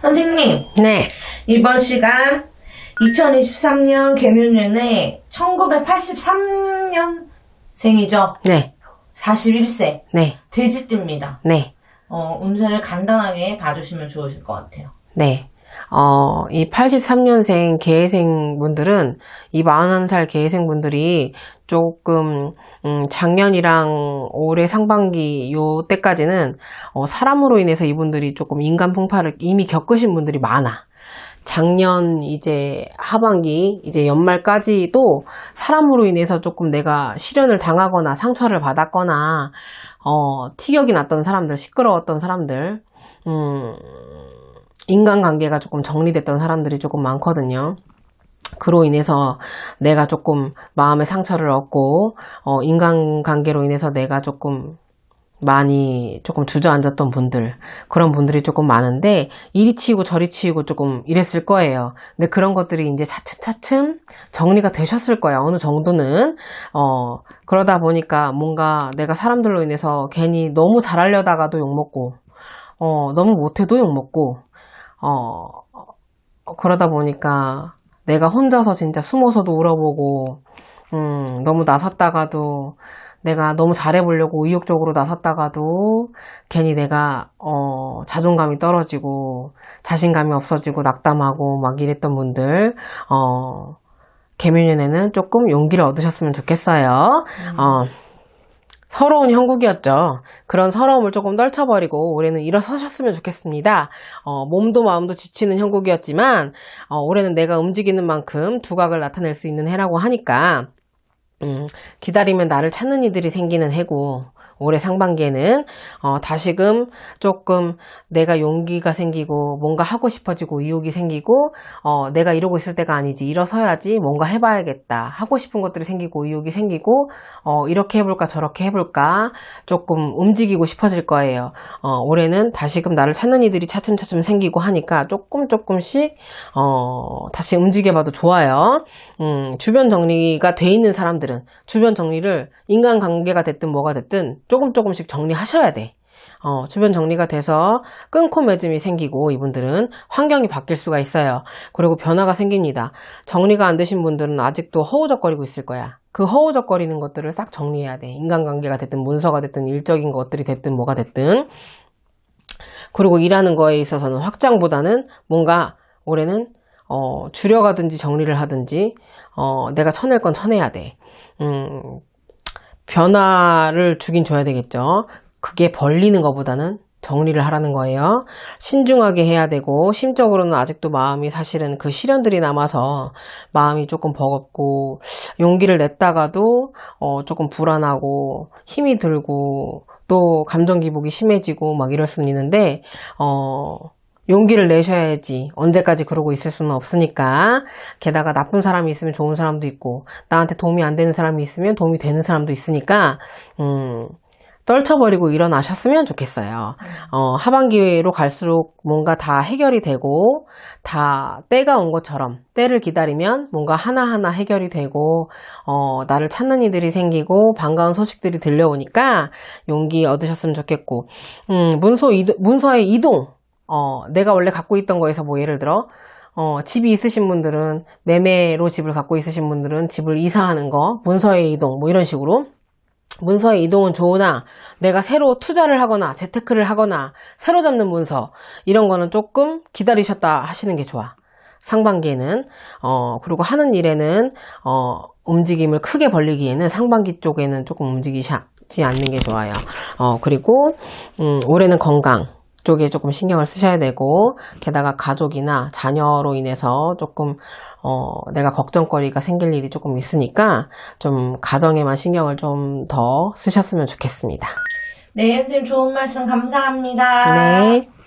선생님, 네. 이번 시간 2023년 개묘년에 1983년생이죠. 네. 41세. 네. 돼지띠입니다. 네. 어, 운세를 간단하게 봐주시면 좋으실 것 같아요. 네. 어, 이 83년생 개회생 분들은, 이 41살 개회생 분들이 조금, 음, 작년이랑 올해 상반기 요 때까지는, 어, 사람으로 인해서 이분들이 조금 인간 풍파를 이미 겪으신 분들이 많아. 작년 이제 하반기, 이제 연말까지도 사람으로 인해서 조금 내가 시련을 당하거나 상처를 받았거나, 어, 티격이 났던 사람들, 시끄러웠던 사람들, 음, 인간관계가 조금 정리됐던 사람들이 조금 많거든요. 그로 인해서 내가 조금 마음의 상처를 얻고, 어, 인간관계로 인해서 내가 조금 많이 조금 주저앉았던 분들, 그런 분들이 조금 많은데, 이리 치이고 저리 치이고 조금 이랬을 거예요. 근데 그런 것들이 이제 차츰차츰 정리가 되셨을 거예요. 어느 정도는. 어, 그러다 보니까 뭔가 내가 사람들로 인해서 괜히 너무 잘하려다가도 욕먹고, 어, 너무 못해도 욕먹고, 어, 어, 그러다 보니까 내가 혼자서 진짜 숨어서도 울어보고, 음, 너무 나섰다가도 내가 너무 잘해보려고 의욕적으로 나섰다가도 괜히 내가, 어, 자존감이 떨어지고 자신감이 없어지고 낙담하고 막 이랬던 분들, 어, 개묘년에는 조금 용기를 얻으셨으면 좋겠어요. 어, 서러운 형국이었죠. 그런 서러움을 조금 떨쳐버리고 올해는 일어서셨으면 좋겠습니다. 어, 몸도 마음도 지치는 형국이었지만 어, 올해는 내가 움직이는 만큼 두각을 나타낼 수 있는 해라고 하니까 음, 기다리면 나를 찾는 이들이 생기는 해고 올해 상반기에는 어, 다시금 조금 내가 용기가 생기고 뭔가 하고 싶어지고 의욕이 생기고 어, 내가 이러고 있을 때가 아니지 일어서야지 뭔가 해봐야겠다 하고 싶은 것들이 생기고 의욕이 생기고 어, 이렇게 해볼까 저렇게 해볼까 조금 움직이고 싶어질 거예요. 어, 올해는 다시금 나를 찾는 이들이 차츰차츰 생기고 하니까 조금 조금씩 어, 다시 움직여봐도 좋아요. 음, 주변 정리가 돼 있는 사람들은 주변 정리를 인간관계가 됐든 뭐가 됐든 조금 조금씩 정리하셔야 돼. 어, 주변 정리가 돼서 끊고 맺음이 생기고 이분들은 환경이 바뀔 수가 있어요. 그리고 변화가 생깁니다. 정리가 안 되신 분들은 아직도 허우적거리고 있을 거야. 그 허우적거리는 것들을 싹 정리해야 돼. 인간관계가 됐든 문서가 됐든 일적인 것들이 됐든 뭐가 됐든. 그리고 일하는 거에 있어서는 확장보다는 뭔가 올해는 어, 줄여가든지 정리를 하든지 어, 내가 쳐낼 건 쳐내야 돼. 음, 변화를 주긴 줘야 되겠죠. 그게 벌리는 것보다는 정리를 하라는 거예요. 신중하게 해야 되고, 심적으로는 아직도 마음이 사실은 그 시련들이 남아서 마음이 조금 버겁고, 용기를 냈다가도, 어, 조금 불안하고, 힘이 들고, 또 감정 기복이 심해지고, 막 이럴 수는 있는데, 어, 용기를 내셔야지 언제까지 그러고 있을 수는 없으니까. 게다가 나쁜 사람이 있으면 좋은 사람도 있고 나한테 도움이 안 되는 사람이 있으면 도움이 되는 사람도 있으니까 음 떨쳐버리고 일어나셨으면 좋겠어요. 어, 하반기로 갈수록 뭔가 다 해결이 되고, 다 때가 온 것처럼, 때를 기다리면 뭔가 하나하나 해결이 되고, 어, 나를 찾는 이들이 생기고, 반가운 소식들이 들려오니까 용기 얻으셨으면 좋겠고, 음, 문서 이동, 문서의 이동, 어, 내가 원래 갖고 있던 거에서 뭐 예를 들어, 어, 집이 있으신 분들은, 매매로 집을 갖고 있으신 분들은 집을 이사하는 거, 문서의 이동, 뭐 이런 식으로. 문서의 이동은 좋으나 내가 새로 투자를 하거나 재테크를 하거나 새로 잡는 문서 이런 거는 조금 기다리셨다 하시는 게 좋아. 상반기에는 어 그리고 하는 일에는 어 움직임을 크게 벌리기에는 상반기 쪽에는 조금 움직이지 않는 게 좋아요. 어 그리고 음 올해는 건강 쪽에 조금 신경을 쓰셔야 되고 게다가 가족이나 자녀로 인해서 조금 어, 내가 걱정거리가 생길 일이 조금 있으니까 좀 가정에만 신경을 좀 더 쓰셨으면 좋겠습니다. 네, 선생님 좋은 말씀 감사합니다. 네.